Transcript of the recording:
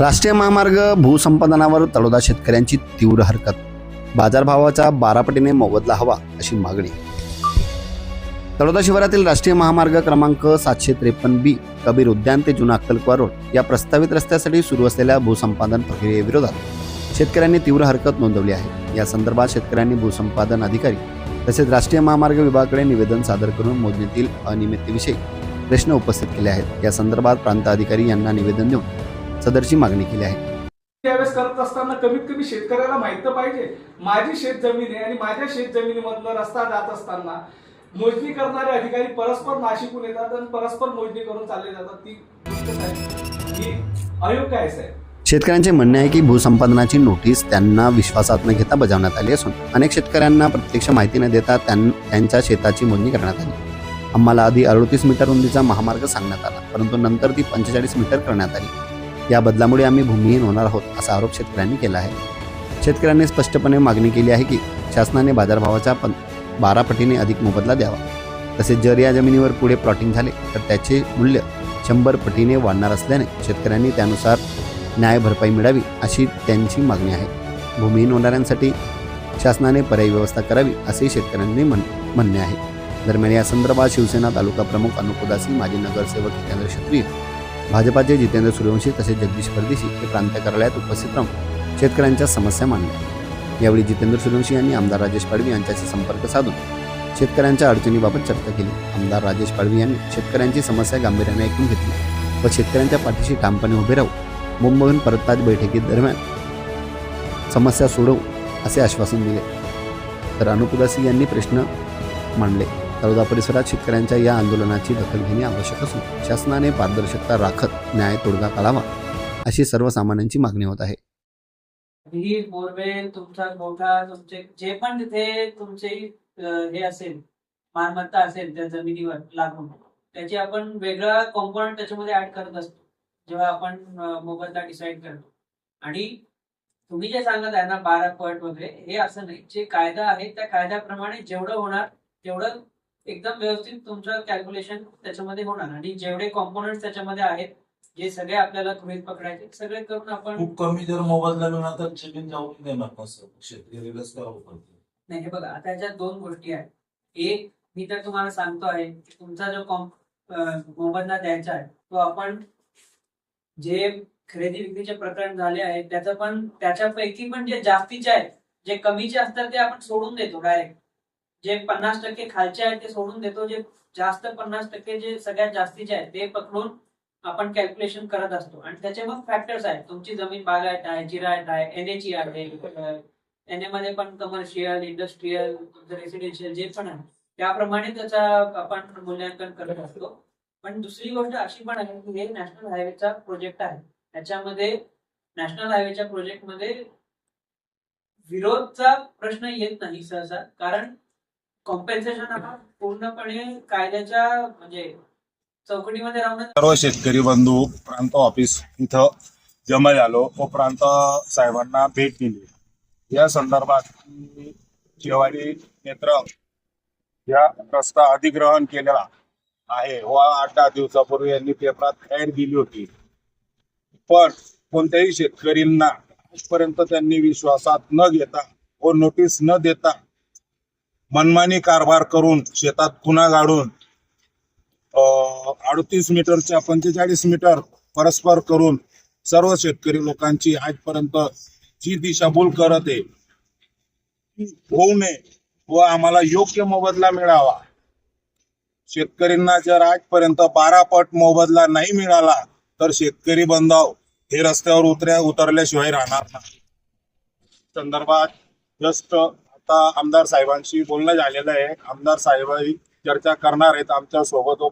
राष्ट्रीय महामार्ग भूसंपादनावर तळोदा शेतकऱ्यांची तीव्र हरकत. बाजारभावाचा बारापटीने मोबदला हवा अशी मागणी. तळोदा शिवारातील राष्ट्रीय महामार्ग क्रमांक सातशे त्रेपन्न बी कबीर उद्यान ते जुना अक्कलकुवा रोड या प्रस्तावित रस्त्यासाठी सुरू असलेल्या भूसंपादन प्रक्रियेविरोधात शेतकऱ्यांनी तीव्र हरकत नोंदवली आहे. या संदर्भात शेतकऱ्यांनी भूसंपादन अधिकारी तसेच राष्ट्रीय महामार्ग विभागाकडे निवेदन सादर करून मोजणीतील अनियमिततेविषयी प्रश्न उपस्थित केले आहेत. या संदर्भात प्रांत अधिकारी यांना निवेदन देऊन सदरची मागणी केली आहे. त्यावेळेस करत असताना कमीत कमी शेतकऱ्याला माहीत पाहिजे. माझी शेत जमीन आहे आणि माझ्या शेत जमिनीमधनं रस्ता जात असताना मोजणी करणारे अधिकारी परस्पर नाशिकून येतात आणि परस्पर मोजणी करून चालले जातात. ती ही अयोग्य आहे साहेब. शेतकऱ्यांचे म्हणणे आहे की भूसंपादनाची नोटीस त्यांना विश्वासात न घेता बजावण्यात आली असून अनेक शेतकऱ्यांना प्रत्यक्ष माहिती न देता त्यां- त्यांच्या शेताची मोजणी करण्यात आली. आम्हाला आधी अडोतीस मीटर रुंदीचा महामार्ग सांगण्यात आला परंतु नंतर ती पंचेचाळीस मीटर करण्यात आली. या बदलामुळे आम्ही भूमिहीन होणार आहोत असा आरोप शेतकऱ्यांनी केला आहे. शेतकऱ्यांनी स्पष्टपणे मागणी केली आहे की शासनाने बाजारभावाच्या पण बारा पटीने अधिक मोबदला द्यावा. तसेच जर या जमिनीवर पुढे प्लॉटिंग झाले तर त्याचे मूल्य शंभर पटीने वाढणार असल्याने शेतकऱ्यांनी त्यानुसार न्याय भरपाई मिळावी अशी त्यांची मागणी आहे. भूमिहीन होणाऱ्यांसाठी शासनाने पर्यायी व्यवस्था करावी असे शेतकऱ्यांनी म्हण म्हणणे आहे. दरम्यान या संदर्भात शिवसेना तालुका प्रमुख अनुपदासी माजी नगरसेवक हितेंद्र क्षत्रिय भाजपाचे जितेंद्र सूर्यवंशी तसेच जगदीश परदेशी हे प्रांत कार्यालयात उपस्थित राहून शेतकऱ्यांच्या समस्या मांडल्या यावेळी जितेंद्र सूर्यवंशी यांनी आमदार राजेश पाडवी यांच्याशी संपर्क साधून शेतकऱ्यांच्या अडचणीबाबत चर्चा केली. आमदार राजेश पाडवी यांनी शेतकऱ्यांची समस्या गांभीर्याने ऐकून घेतली व शेतकऱ्यांच्या पाठीशी ठामपणे उभे राहू मुंबईहून परतात बैठकीत दरम्यान समस्या सोडवू असे आश्वासन दिले. तर अनुप यांनी प्रश्न मांडले. तळोदा परिसरात शेतकऱ्यांच्या या आंदोलनाची दखल घेणे आवश्यक असून शासनाने पारदर्शकता राखत न्याय तोडगा काढावा अशी सर्वसामान्यांची मागणी होत आहे. विहीर बोरवेल तुमचा गोठा तुमचे जे पण तिथे तुमचे हे असेल मालमत्ता असेल त्या जमिनीवर लागून त्याची आपण वेगळा कॉम्पोनंट त्याच्यामध्ये ऍड करत असतो जेव्हा आपण मोबदला डिसाईड करतो. आणि तुम्ही जे सांगत आहे ना बारा पट वगैरे हे असं नाही. जे कायदा आहे त्या कायद्याप्रमाणे जेवढं होणार तेवढं एकदम व्यवस्थित तुमचं कॅल्क्युलेशन त्याच्यामध्ये होणार. आणि जेवढे कॉम्पोनंट त्याच्यामध्ये आहेत जे सगळे आपल्याला गृहित पकडायचे सगळे करून आपण खूप कमी जर मोबदला मिळाला तर जमीन जाऊन देणार शेतकरी रस्त्यावर. नाही हे बघा आता याच्यात दोन गोष्टी आहेत. एक मी तर तुम्हाला सांगतो आहे की तुमचा जो कॉम अं, मोबदला द्यायचा आहे तो आपण जे खरेदी विक्रीचे प्रकरण झाले आहेत त्याचं पण त्याच्यापैकी पण जे जास्तीचे आहेत जे कमीचे असतात ते आपण सोडून देतो डायरेक्ट जे पन्नास टक्के खालचे आहेत ते सोडून देतो. जे जास्त पन्नास टक्के जे सगळ्यात जास्तीचे आहेत ते पकडून आपण कॅल्क्युलेशन करत असतो. आणि त्याचे मग फॅक्टर्स आहेत. तुमची जमीन बागायत आहे जिरायत आहे एनएची आहे एनमध्ये पण कमर्शियल इंडस्ट्रीयल रेसिडेन्शियल जे पण आहे त्याप्रमाणे त्याचा आपण मूल्यांकन करत असतो. पण दुसरी गोष्ट अशी पण आहे की हे नॅशनल हायवेचा प्रोजेक्ट आहे. त्याच्यामध्ये नॅशनल हायवेच्या प्रोजेक्टमध्ये विरोधचा प्रश्न येत नाही सहसा. कारण कॉम्पेन्सेशन हा पूर्णपणे कायद्याच्या म्हणजे चौकटीमध्ये राहून सर्व शेतकरी बंधू प्रांत ऑफिस इथं जमा झालो. व प्रांत साहेबांना भेट दिली. या संदर्भात मी नेत्र या रस्ता अधिग्रहण केलेला आहे. व आठ दहा दिवसापूर्वी यांनी पेपरात ऍड दिली होती. पण कोणत्याही शेतकरींना आजपर्यंत त्यांनी विश्वासात न घेता व नोटीस न देता मनमानी कारभार करून शेतात खुना गाडून अडतीस मीटरच्या पंचेचाळीस मीटर परस्पर करून सर्व शेतकरी लोकांची आजपर्यंत जी दिशाभूल करत आहे होऊ नये व आम्हाला योग्य मोबदला मिळावा. शेतकऱ्यांना जर आजपर्यंत बारा पट मोबदला नाही मिळाला तर शेतकरी बंदाव हे रस्त्यावर उतर्या उतरल्याशिवाय राहणार नाही. संदर्भात जस्ट आता आमदार साहेबांशी बोलणं झालेलं आहे. आमदार साहेबही चर्चा करणार आहेत आमच्यासोबत